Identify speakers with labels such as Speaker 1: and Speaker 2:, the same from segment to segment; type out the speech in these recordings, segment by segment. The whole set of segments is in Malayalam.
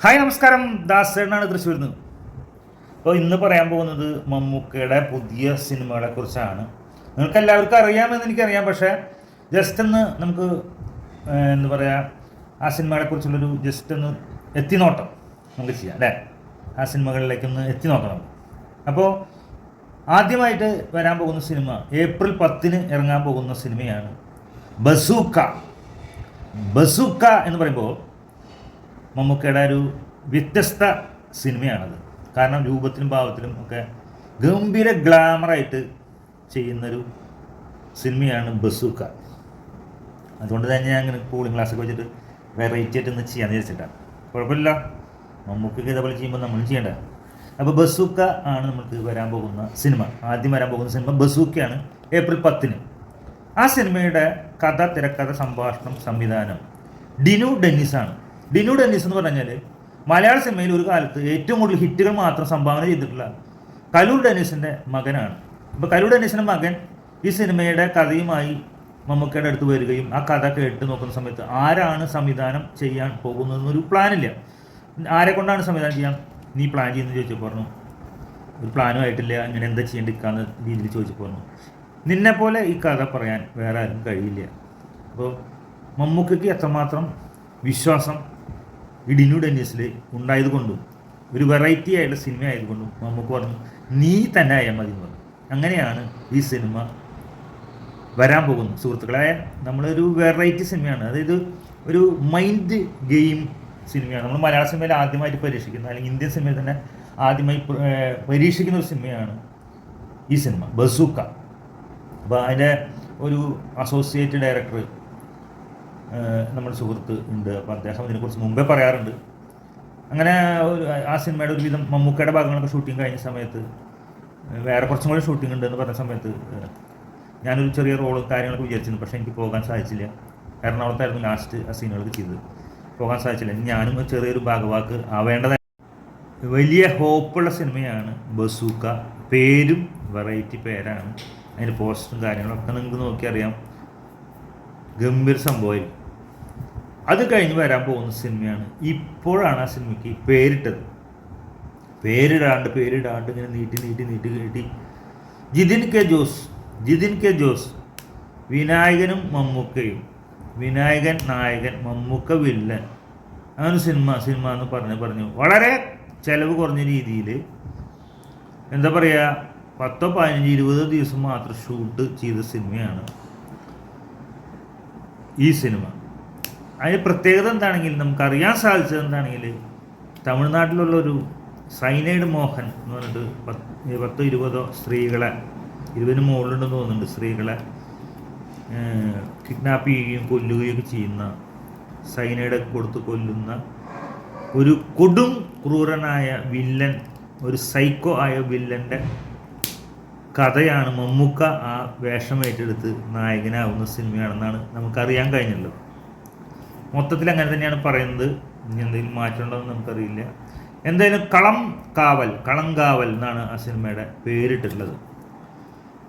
Speaker 1: ഹായ് നമസ്കാരം. ദാസേണ്ണാണ് തൃശ്ശൂരിൽ നിന്ന്. അപ്പോൾ ഇന്ന് പറയാൻ പോകുന്നത് മമ്മൂക്കയുടെ പുതിയ സിനിമകളെ കുറിച്ചാണ്. നിങ്ങൾക്ക് എല്ലാവർക്കും അറിയാമെന്ന് എനിക്കറിയാം പക്ഷേ ജസ്റ്റ് ഒന്ന് നമുക്ക് എന്താ പറയുക ആ സിനിമകളെ കുറിച്ചുള്ളൊരു ജസ്റ്റ് ഒന്ന് എത്തിനോട്ടം നമുക്ക് ചെയ്യാം അല്ലേ? ആ സിനിമകളിലേക്കൊന്ന് എത്തി നോക്കണം അപ്പോൾ ആദ്യമായിട്ട് വരാൻ പോകുന്ന സിനിമ ഏപ്രിൽ പത്തിന് ഇറങ്ങാൻ പോകുന്ന സിനിമയാണ് ബസൂക്ക. ബസൂക്ക എന്ന് പറയുമ്പോൾ മമ്മൂക്കയുടെ ഒരു വ്യത്യസ്ത സിനിമയാണത്. കാരണം രൂപത്തിലും ഭാവത്തിലും ഒക്കെ ഗംഭീര ഗ്ലാമറായിട്ട് ചെയ്യുന്നൊരു സിനിമയാണ് ബസൂക്ക. അതുകൊണ്ട് തന്നെ ഞാൻ അങ്ങനെ കൂളിംഗ് ക്ലാസ്സൊക്കെ വെച്ചിട്ട് വെറൈറ്റി ആയിട്ട് ഒന്ന് ചെയ്യാന്ന് വിചാരിച്ചിട്ടാണ് കുഴപ്പമില്ല. മമ്മൂക്കൊക്കെ ഇതേപോലെ ചെയ്യുമ്പോൾ നമ്മൾ ചെയ്യേണ്ട. അപ്പോൾ ബസൂക്ക ആണ് നമുക്ക് വരാൻ പോകുന്ന സിനിമ. ആദ്യം വരാൻ പോകുന്ന സിനിമ ബസൂക്കയാണ്. ഏപ്രിൽ പത്തിന്. ആ സിനിമയുടെ കഥ തിരക്കഥ സംഭാഷണം സംവിധാനം ഡിനു ഡെന്നിസ് ആണ് ഡിനു ഡെന്നിസ് എന്ന് പറഞ്ഞാൽ മലയാള സിനിമയിൽ ഒരു കാലത്ത് ഏറ്റവും കൂടുതൽ ഹിറ്റുകൾ മാത്രം സംഭാവന ചെയ്തിട്ടുള്ള കലൂർ ഡെന്നിസിന്റെ മകനാണ്. അപ്പോൾ കലൂർ ഡെന്നിസിന്റെ മകൻ ഈ സിനിമയുടെ കഥയുമായി മമ്മൂക്കയുടെ അടുത്ത് വരികയും ആ കഥ കേട്ട് നോക്കുന്ന സമയത്ത് ആരാണ് സംവിധാനം ചെയ്യാൻ പോകുന്നതെന്നൊരു പ്ലാനില്ല. ആരെ കൊണ്ടാണ് സംവിധാനം ചെയ്യാൻ നീ പ്ലാൻ ചെയ്യുന്നത് ചോദിച്ചു പറഞ്ഞു ഒരു പ്ലാനും ആയിട്ടില്ല ഇങ്ങനെ എന്താ ചെയ്യേണ്ടിരിക്കാന്ന് രീതിയിൽ ചോദിച്ചു പറഞ്ഞു നിന്നെ പോലെ ഈ കഥ പറയാൻ വേറെ ആരും കഴിയില്ല. അപ്പോൾ മമ്മൂക്കയ്ക്ക് എത്രമാത്രം വിശ്വാസം ഡിനു ഡെന്നീസിൽ ഉണ്ടായതുകൊണ്ടും ഒരു വെറൈറ്റി ആയിട്ടുള്ള സിനിമ ആയതുകൊണ്ടും നമുക്ക് പറഞ്ഞു നീ തന്നെ ആയാൽ മതി എന്ന് പറഞ്ഞു. അങ്ങനെയാണ് ഈ സിനിമ വരാൻ പോകുന്നത്. സുഹൃത്തുക്കളായ നമ്മളൊരു വെറൈറ്റി സിനിമയാണ് അതായത് ഒരു മൈൻഡ് ഗെയിം സിനിമയാണ് നമ്മൾ മലയാള സിനിമയിൽ ആദ്യമായിട്ട് പരീക്ഷിക്കുന്ന അല്ലെങ്കിൽ ഇന്ത്യൻ സിനിമയിൽ തന്നെ ആദ്യമായി പരീക്ഷിക്കുന്ന ഒരു സിനിമയാണ് ഈ സിനിമ ബസൂക്ക. അപ്പോൾ അതിന്റെ ഒരു അസോസിയേറ്റ് ഡയറക്ടർ നമ്മുടെ സുഹൃത്ത് ഉണ്ട്. അപ്പോൾ അദ്ദേഹം ഇതിനെക്കുറിച്ച് മുമ്പേ പറയാറുണ്ട്. അങ്ങനെ ഒരു ആ സിനിമയുടെ ഒരുവിധം മമ്മൂക്കയുടെ ഭാഗങ്ങളൊക്കെ ഷൂട്ടിംഗ് കഴിഞ്ഞ സമയത്ത് വേറെ കുറച്ചും കൂടി ഷൂട്ടിംഗ് ഉണ്ട് എന്ന് പറഞ്ഞ സമയത്ത് ഞാനൊരു ചെറിയ റോളും കാര്യങ്ങളൊക്കെ വിചാരിച്ചിരുന്നു. പക്ഷേ എനിക്ക് പോകാൻ സാധിച്ചില്ല. എറണാകുളത്തായിരുന്നു ലാസ്റ്റ് ആ സീനുകൾക്ക് ചെയ്തത്. പോകാൻ സാധിച്ചില്ല. ഞാനും ചെറിയൊരു ഭാഗവാക്ക് ആവേണ്ടത് വലിയ ഹോപ്പുള്ള സിനിമയാണ് ബസൂക്ക. പേരും വെറൈറ്റി പേരാണ്. അതിന്റെ പോസ്റ്ററും കാര്യങ്ങളൊക്കെ നിങ്ങൾക്ക് നോക്കി അറിയാം ഗംഭീര സംഭവമായിരിക്കും അത് കഴിഞ്ഞ് വരാൻ പോകുന്ന സിനിമയാണ്. ഇപ്പോഴാണ് ആ സിനിമയ്ക്ക് പേരിട്ടത്. പേരിടാണ്ട് പേരിടാണ്ട് ഇങ്ങനെ നീട്ടി നീട്ടി നീട്ടി നീട്ടി. ജിതിൻ കെ ജോസ് ജിതിൻ കെ ജോസ് വിനായകനും മമ്മൂക്കയും വിനായകൻ നായകൻ മമ്മൂക്ക വില്ലൻ. അങ്ങനെ സിനിമ സിനിമ എന്ന് പറഞ്ഞ് പറഞ്ഞു. വളരെ ചിലവ് കുറഞ്ഞ രീതിയിൽ എന്താ പറയുക പത്തോ പതിനഞ്ച് ഇരുപതോ ദിവസം മാത്രം ഷൂട്ട് ചെയ്ത സിനിമയാണ്. ഈ സിനിമ. അതിന് പ്രത്യേകത എന്താണെങ്കിൽ നമുക്കറിയാൻ സാധിച്ചത് എന്താണെങ്കിൽ തമിഴ്നാട്ടിലുള്ള ഒരു സൈനൈഡ് മോഹൻ എന്ന് പറഞ്ഞിട്ട് പത്ത് പത്തോ ഇരുപതോ സ്ത്രീകളെ ഇരുപതിന് മുകളിലുണ്ടെന്ന് തോന്നുന്നുണ്ട് സ്ത്രീകളെ കിഡ്നാപ്പ് ചെയ്യുകയും കൊല്ലുകയും ചെയ്യുന്ന സൈനൈഡ് കൊടുത്ത് കൊല്ലുന്ന ഒരു കൊടും ക്രൂരനായ വില്ലൻ ഒരു സൈക്കോ ആയ വില്ലന്റെ കഥയാണ് മമ്മൂക്ക ആ വേഷം ഏറ്റെടുത്ത് നായകനാവുന്ന സിനിമയാണെന്നാണ് നമുക്കറിയാൻ കഴിഞ്ഞല്ലോ. മൊത്തത്തിൽ അങ്ങനെ തന്നെയാണ് പറയുന്നത്. ഇനി എന്തെങ്കിലും മാറ്റമുണ്ടോയെന്ന് നമുക്കറിയില്ല. എന്തായാലും കളം കാവൽ കളം കാവൽ എന്നാണ് ആ സിനിമയുടെ പേരിട്ടുള്ളത്.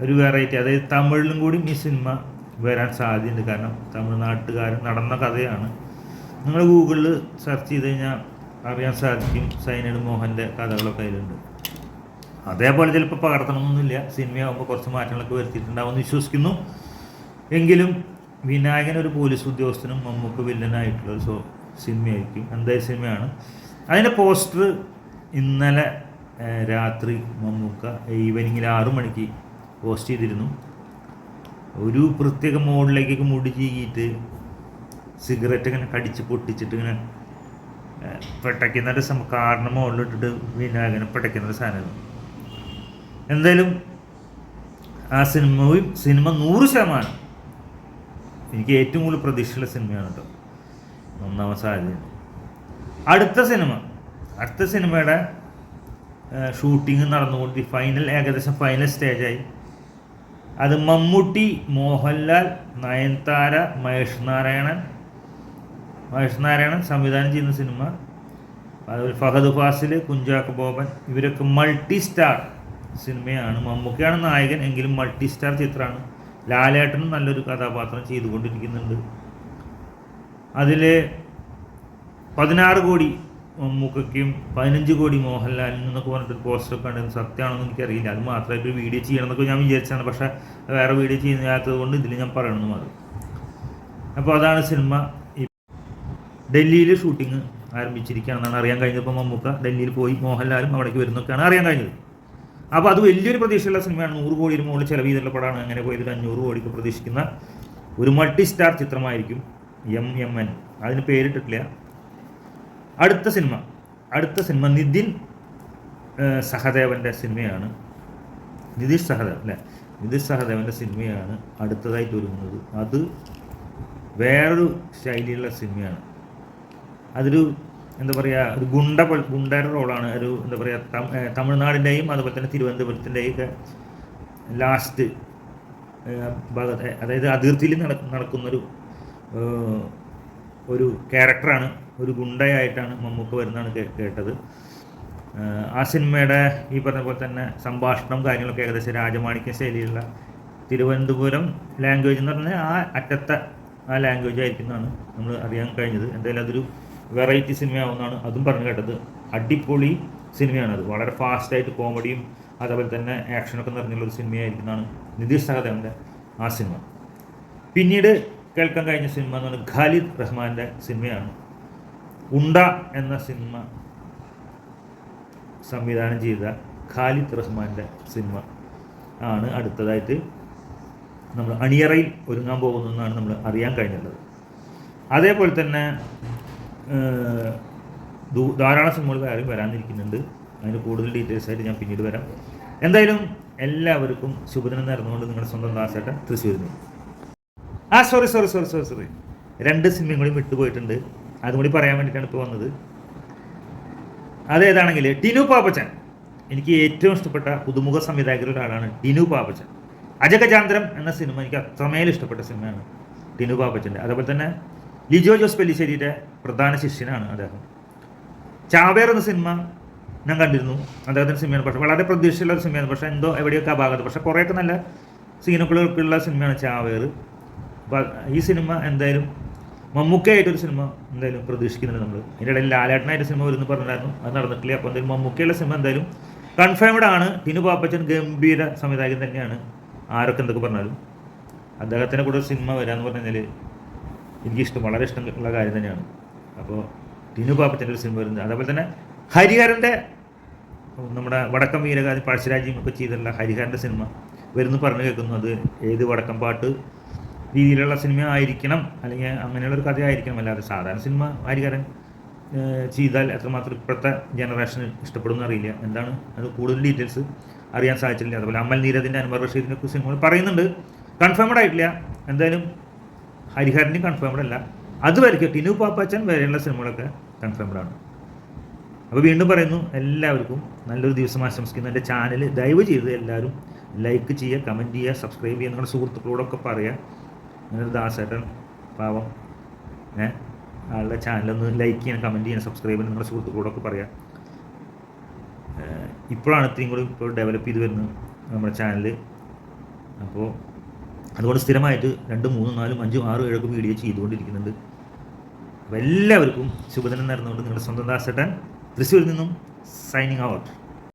Speaker 1: ഒരു വെറൈറ്റി അതായത് തമിഴിലും കൂടി ഈ സിനിമ വരാൻ സാധ്യതയുണ്ട്. കാരണം തമിഴ്നാട്ടുകാരൻ നടന്ന കഥയാണ്. നിങ്ങൾ ഗൂഗിളിൽ സെർച്ച് ചെയ്ത് കഴിഞ്ഞാൽ അറിയാൻ സാധിക്കും സൈനഡ് മോഹന്റെ കഥകളൊക്കെ അതിലുണ്ട്. അതേപോലെ ചിലപ്പോൾ പകർത്തണമെന്നൊന്നുമില്ല സിനിമയാകുമ്പോൾ കുറച്ച് മാറ്റങ്ങളൊക്കെ വരുത്തിയിട്ടുണ്ടാവുമെന്ന് വിശ്വസിക്കുന്നു. എങ്കിലും വിനായകൻ ഒരു പോലീസ് ഉദ്യോഗസ്ഥനും മമ്മൂക്ക് വില്ലനായിട്ടുള്ള ഒരു സിനിമയായിരിക്കും. എന്തായ സിനിമയാണ്. അതിന്റെ പോസ്റ്റർ ഇന്നലെ രാത്രി മമ്മൂക്ക ഈവനിങ്ങിൽ ആറു മണിക്ക് പോസ്റ്റ് ചെയ്തിരുന്നു. ഒരു പ്രത്യേക മോഡിലേക്കൊക്കെ മുടി ചീകിയിട്ട് സിഗരറ്റ് ഇങ്ങനെ കടിച്ച് പൊട്ടിച്ചിട്ട് ഇങ്ങനെ ഏഹ്, പെട്ടയ്ക്കുന്ന ഒരു സം കാറിന് മുകളിലിട്ടിട്ട് വിനായകനെ പെട്ടയ്ക്കുന്നൊരു സാധനമായിരുന്നു. എന്തായാലും ആ സിനിമയും സിനിമ നൂറ് ശതമാനം എനിക്ക് ഏറ്റവും കൂടുതൽ പ്രതീക്ഷയുള്ള സിനിമയാണ് കേട്ടോ ഒന്നാമത് സാധ്യതയുണ്ട് അടുത്ത സിനിമ. അടുത്ത സിനിമയുടെ ഷൂട്ടിംഗ് നടന്നുകൊണ്ട് ഫൈനൽ ഏകദേശം ഫൈനൽ സ്റ്റേജായി അത് മമ്മൂട്ടി മോഹൻലാൽ നയൻതാര മഹേഷ് നാരായണൻ. മഹേഷ് നാരായണൻ സംവിധാനം ചെയ്യുന്ന സിനിമ. അതുപോലെ ഫഹദ് ഫാസിൽ കുഞ്ചാക്കോ ബോബൻ ഇവരൊക്കെ മൾട്ടി സ്റ്റാർ സിനിമയാണ്. മമ്മൂക്കയാണ് നായകൻ എങ്കിലും മൾട്ടി സ്റ്റാർ ചിത്രമാണ്. ലാലേട്ടനും നല്ലൊരു കഥാപാത്രം ചെയ്തുകൊണ്ടിരിക്കുന്നുണ്ട്. അതിൽ പതിനാറ് കോടി മമ്മൂക്കയ്ക്കും പതിനഞ്ച് കോടി മോഹൻലാലിൽ നിന്നൊക്കെ പറഞ്ഞിട്ട് പോസ്റ്റർ കണ്ടത് സത്യമാണെന്ന് എനിക്കറിയില്ല. അത് മാത്രമായിട്ട് വീഡിയോ ചെയ്യണമെന്നൊക്കെ ഞാൻ വിചാരിച്ചാണ് പക്ഷേ വേറെ വീഡിയോ ചെയ്യാത്തത് കൊണ്ട് ഇതിൽ ഞാൻ പറയണമെന്ന് മാത്രം അപ്പോൾ അതാണ് സിനിമ. ഡൽഹിയിൽ ഷൂട്ടിങ് ആരംഭിച്ചിരിക്കുകയാണെന്നാണ് അറിയാൻ കഴിഞ്ഞത് ഇപ്പോൾ മമ്മൂക്ക. ഡൽഹിയിൽ പോയി മോഹൻലാലും അവിടേക്ക് വരുന്നൊക്കെയാണ് അറിയാൻ കഴിഞ്ഞത്. അപ്പോൾ അത് വലിയൊരു പ്രതീക്ഷയുള്ള സിനിമയാണ്. നൂറ് കോടിയിൽ മുകളിൽ ചില ചെയ്തിട്ടുള്ള പടമാണ്. അങ്ങനെ പോയത് അഞ്ഞൂറ് കോടിക്ക് പ്രതീക്ഷിക്കുന്ന ഒരു മൾട്ടി സ്റ്റാർ ചിത്രമായിരിക്കും എം എം എൻ അതിന് പേരിട്ടിട്ടില്ല. അടുത്ത സിനിമ. അടുത്ത സിനിമ നിതിൻ സഹദേവന്റെ സിനിമയാണ്. നിതീഷ് സഹദേവ് അല്ലേ? നിതീഷ് സഹദേവന്റെ സിനിമയാണ് അടുത്തതായിട്ട് ഒരുങ്ങുന്നത്. അത് വേറൊരു ശൈലിയുള്ള സിനിമയാണ്. അതൊരു എന്താ പറയുക ഒരു ഗുണ്ട ഗുണ്ടയുടെ റോളാണ്. ഒരു എന്താ പറയുക തമിഴ്നാടിന്റെയും അതുപോലെ തന്നെ തിരുവനന്തപുരത്തിന്റെയും ഒക്കെ ലാസ്റ്റ് ഭാഗത്ത് അതായത് അതിർത്തിയിൽ നട നടക്കുന്നൊരു ഒരു ക്യാരക്ടറാണ് ഒരു ഗുണ്ടയായിട്ടാണ് മമ്മൂക്ക വരുന്നതാണ് കേട്ടത്. ആ സിനിമയുടെ ഈ പറഞ്ഞ പോലെ തന്നെ സംഭാഷണം കാര്യങ്ങളൊക്കെ ഏകദേശം രാജമാണിക്യ ശൈലിയിലുള്ള തിരുവനന്തപുരം ലാംഗ്വേജ് എന്ന് പറഞ്ഞാൽ ആ അറ്റത്തെ ആ ലാംഗ്വേജ് ആയിരിക്കുന്നതാണ് നമ്മൾ അറിയാൻ കഴിഞ്ഞത്. എന്തായാലും അതൊരു വെറൈറ്റി സിനിമയാവുന്നതാണ് അതും പറഞ്ഞു കേട്ടത്. അടിപൊളി സിനിമയാണ് അത്. വളരെ ഫാസ്റ്റായിട്ട് കോമഡിയും അതേപോലെ തന്നെ ആക്ഷനൊക്കെ നിറഞ്ഞുള്ള ഒരു സിനിമയായിരിക്കുന്നതാണ് നിതീഷ് സഹദേവന്റെ ആ സിനിമ. പിന്നീട് കേൾക്കാൻ കഴിഞ്ഞ സിനിമ എന്ന് പറഞ്ഞാൽ ഖാലിദ് റഹ്മാന്റെ സിനിമയാണ്. ഉണ്ട എന്ന സിനിമ സംവിധാനം ചെയ്ത ഖാലിദ് റഹ്മാന്റെ സിനിമ ആണ് അടുത്തതായിട്ട് നമ്മൾ അണിയറയിൽ ഒരുങ്ങാൻ പോകുന്നതെന്നാണ് നമ്മൾ അറിയാൻ കഴിഞ്ഞിട്ടുള്ളത്. അതേപോലെ തന്നെ ധാരാളം സിനിമകൾ വേറെയും വരാനിരിക്കുന്നുണ്ട്. അതിന് കൂടുതൽ ഡീറ്റെയിൽസ് ആയിട്ട് ഞാൻ പിന്നീട് വരാം. എന്തായാലും എല്ലാവർക്കും ശുഭദിനം നേർന്നുകൊണ്ട് നിങ്ങളുടെ സ്വന്തം ദാസേട്ടൻ തൃശ്ശൂരിൽ നിന്ന് ആ sorry sorry sorry sorry sorry രണ്ട് സിനിമയും കൂടി വിട്ടുപോയിട്ടുണ്ട്. അതും കൂടി പറയാൻ വേണ്ടിയിട്ടാണ് ഇപ്പോൾ വന്നത്. അതേതാണെങ്കിൽ ടിനു പാപ്പച്ചൻ. എനിക്ക് ഏറ്റവും ഇഷ്ടപ്പെട്ട പുതുമുഖ സംവിധായകരിൽ ഒരാളാണ് ടിനു പാപ്പച്ചൻ. അജകചാന്ദ്രം എന്ന സിനിമ എനിക്ക് അത്രമേൽ ഇഷ്ടപ്പെട്ട സിനിമയാണ് ടിനു പാപ്പച്ചന്റെ. അതേപോലെ തന്നെ ലിജോ ജോസ് പെല്ലിശ്ശേരിയുടെ പ്രധാന ശിഷ്യനാണ് അദ്ദേഹം. ചാവേർ എന്ന സിനിമ ഞാൻ കണ്ടിരുന്നു. അദ്ദേഹത്തിന്റെ സിനിമയാണ്. പക്ഷേ വളരെ പ്രതീക്ഷയുള്ള സിനിമയാണ്. പക്ഷേ എന്തോ എവിടെയൊക്കെ ആ ഭാഗത്ത്. പക്ഷേ കുറേയൊക്കെ നല്ല സീനുകളൊക്കെയുള്ള സിനിമയാണ് ചാവേർ. ഈ സിനിമ എന്തായാലും മമ്മൂക്കയായിട്ടൊരു സിനിമ എന്തായാലും പ്രതീക്ഷിക്കുന്നുണ്ട് നമ്മൾ ഇതിന്റെ ഇടയിൽ ലാലേട്ടനായിട്ട് സിനിമ വരുന്നു പറഞ്ഞിട്ടുണ്ടായിരുന്നു. അത് നടന്നിട്ടില്ല. അപ്പോൾ എന്തായാലും മമ്മൂക്കയുള്ള സിനിമ എന്തായാലും കൺഫേംഡ് ആണ്. ടിനു പാപ്പച്ചൻ ഗംഭീര സംവിധായകൻ തന്നെയാണ്. ആരൊക്കെ എന്തൊക്കെ പറഞ്ഞാലും. അദ്ദേഹത്തിന്റെ കൂടെ സിനിമ വരാമെന്ന് പറഞ്ഞു കഴിഞ്ഞാൽ എനിക്കിഷ്ടം. വളരെ ഇഷ്ടമുള്ള കാര്യം തന്നെയാണ്. അപ്പോൾ ടിനു പാപ്പച്ചന്റെ ഒരു സിനിമ വരുന്നത്. അതേപോലെ തന്നെ ഹരിഹരന്റെ നമ്മുടെ വടക്കം വീരകാതി പഴശ്ശിരാജ്യം ഒക്കെ ചെയ്തിട്ടുള്ള ഹരിഹരന്റെ സിനിമ വരുന്നു പറഞ്ഞു കേൾക്കുന്നു. അത് ഏത് വടക്കം പാട്ട് രീതിയിലുള്ള സിനിമ ആയിരിക്കണം അല്ലെങ്കിൽ അങ്ങനെയുള്ള ഒരു കഥ ആയിരിക്കണം. അല്ലാതെ സാധാരണ സിനിമ ഹരിഹരൻ ചെയ്താൽ എത്രമാത്രം ഇപ്പോഴത്തെ ജനറേഷന് ഇഷ്ടപ്പെടുമെന്ന് അറിയില്ല. എന്താണ്? അത് കൂടുതൽ ഡീറ്റെയിൽസ് അറിയാൻ സാധിച്ചിട്ടില്ല. അതുപോലെ അമൽ നീരദിന്റെ അൻവർ റഷീദിനെ കുറിച്ച് സിനിമകൾ പറയുന്നുണ്ട്. കൺഫേംഡ് ആയിട്ടില്ല. എന്തായാലും ഹരിഹരന്റെയും കൺഫേംഡ് അല്ല. അതുവരെയ്ക്ക് ടിനു പാപ്പാച്ചൻ വരെയുള്ള സിനിമകളൊക്കെ കൺഫേംഡ് ആണ്. അപ്പോൾ വീണ്ടും പറയുന്നു എല്ലാവർക്കും നല്ലൊരു ദിവസം ആശംസിക്കുന്നു. എന്റെ ചാനൽ ദയവ് ചെയ്ത് എല്ലാവരും ലൈക്ക് ചെയ്യുക കമന്റ് ചെയ്യുക സബ്സ്ക്രൈബ് ചെയ്യുക. നിങ്ങളുടെ സുഹൃത്തുക്കളോടൊക്കെ പറയുക. അങ്ങനെ ദാസേട്ടൻ പാവം ഏ ആളുടെ ചാനലൊന്ന് ലൈക്ക് ചെയ്യണം കമന്റ് ചെയ്യണം സബ്സ്ക്രൈബ് ചെയ്യണം നിങ്ങളുടെ സുഹൃത്തുക്കളോടൊക്കെ പറയുക. ഇപ്പോഴാണ് ഇത്രയും കൂടി ഇപ്പോൾ ഡെവലപ്പ് ചെയ്ത് വരുന്നത് നമ്മുടെ ചാനൽ അപ്പോൾ അതുകൊണ്ട് സ്ഥിരമായിട്ട് രണ്ട് മൂന്നും നാലും അഞ്ചും ആറും ഏഴൊക്കെ വീഡിയോ ചെയ്തുകൊണ്ടിരിക്കുന്നുണ്ട്. എല്ലാവർക്കും ശുഭദിനം നേർന്നുകൊണ്ട് നിങ്ങളുടെ സ്വന്തം ദാസേട്ടൻ തൃശ്ശൂരിൽ നിന്നും സൈനിങ് ഔട്ട്